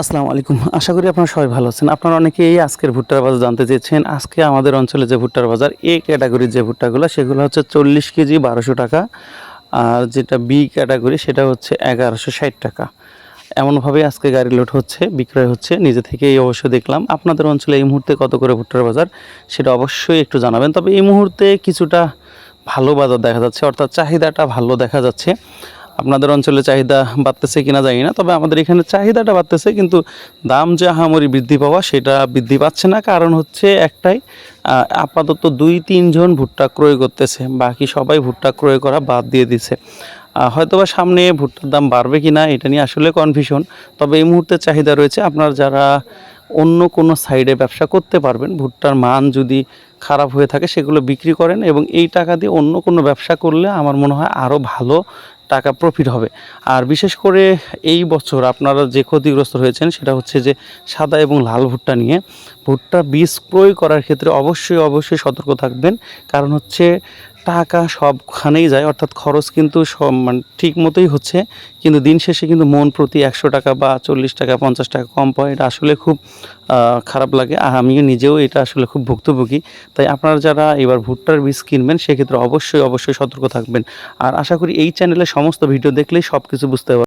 আসসালামু আলাইকুম। আশা করি আপনারা সবাই ভালো আছেন। আপনারা অনেকেই আজকের ভুট্টার বাজার জানতে চেয়েছেন। আজকে আমাদের অঞ্চলে যে ভুট্টার বাজার, এ ক্যাটাগরির যে ভুট্টাগুলো, সেগুলো হচ্ছে চল্লিশ কেজি বারোশো টাকা। আর যেটা বি ক্যাটাগরি, সেটা হচ্ছে এগারোশো ষাট টাকা। এমনভাবে আজকে গাড়ি লোড হচ্ছে, বিক্রয় হচ্ছে। নিজে থেকেই অবশ্য দেখলাম। আপনাদের অঞ্চলে এই মুহূর্তে কত করে ভুট্টার বাজার, সেটা অবশ্যই একটু জানাবেন। তবে এই মুহূর্তে কিছুটা ভালো বাজার দেখা যাচ্ছে, অর্থাৎ চাহিদাটা ভালো দেখা যাচ্ছে। আপনাদের অঞ্চলে চাহিদা বাড়তেছে কিনা জানি না, তবে আমাদের এখানে চাহিদাটা বাড়তেছে, কিন্তু দাম যে আহামরি বৃদ্ধি পাওয়া সেটা বৃদ্ধি পাচ্ছে না। কারণ হচ্ছে একটাই আপাতত দুই তিনজন ভুট্টা ক্রয় করতেছে, বাকি সবাই ভুট্টা ক্রয় করা বাদ দিয়ে দিছে। হয়তোবা সামনে ভুট্টার দাম বাড়বে কিনা এটা নিয়ে আসলে কনফিউশন তবে এই মুহূর্তে চাহিদা রয়েছে আপনার যারা অন্য কোনো সাইডে ব্যবসা করতে পারবেন, ভুট্টার মান যদি খারাপ হয়ে থাকে সেগুলো বিক্রি করেন এবং এই টাকা দিয়ে অন্য কোনো ব্যবসা করলে আমার মনে হয় আরও ভালো টাকা প্রফিট হবে। আর বিশেষ করে এই বছর আপনারা যে ক্ষতিগ্রস্ত হয়েছেন সেটা হচ্ছে যে সাদা এবং লাল ভুট্টা নিয়ে। ভুট্টা বীজ ক্রয় করার ক্ষেত্রে অবশ্যই অবশ্যই সতর্ক থাকবেন। কারণ হচ্ছে টাকা সবখানেই যায়, অর্থাৎ খরচ কিন্তু সব মানে ঠিক মতোই হচ্ছে। কিন্তু দিন শেষে কিন্তু মন প্রতি একশো টাকা বা চল্লিশ টাকা, পঞ্চাশ টাকা কম পায়। এটা আসলে খুব খারাপ লাগে। আর আমিও নিজেও এটা আসলে খুব ভুক্তভোগী। তাই আপনারা যারা এবার ভুট্টার বীজ কিনবেন, সেক্ষেত্রে অবশ্যই অবশ্যই সতর্ক থাকবেন। আর আশা করি এই চ্যানেলে সমস্ত ভিডিও দেখলেই সব কিছু বুঝতে পারবেন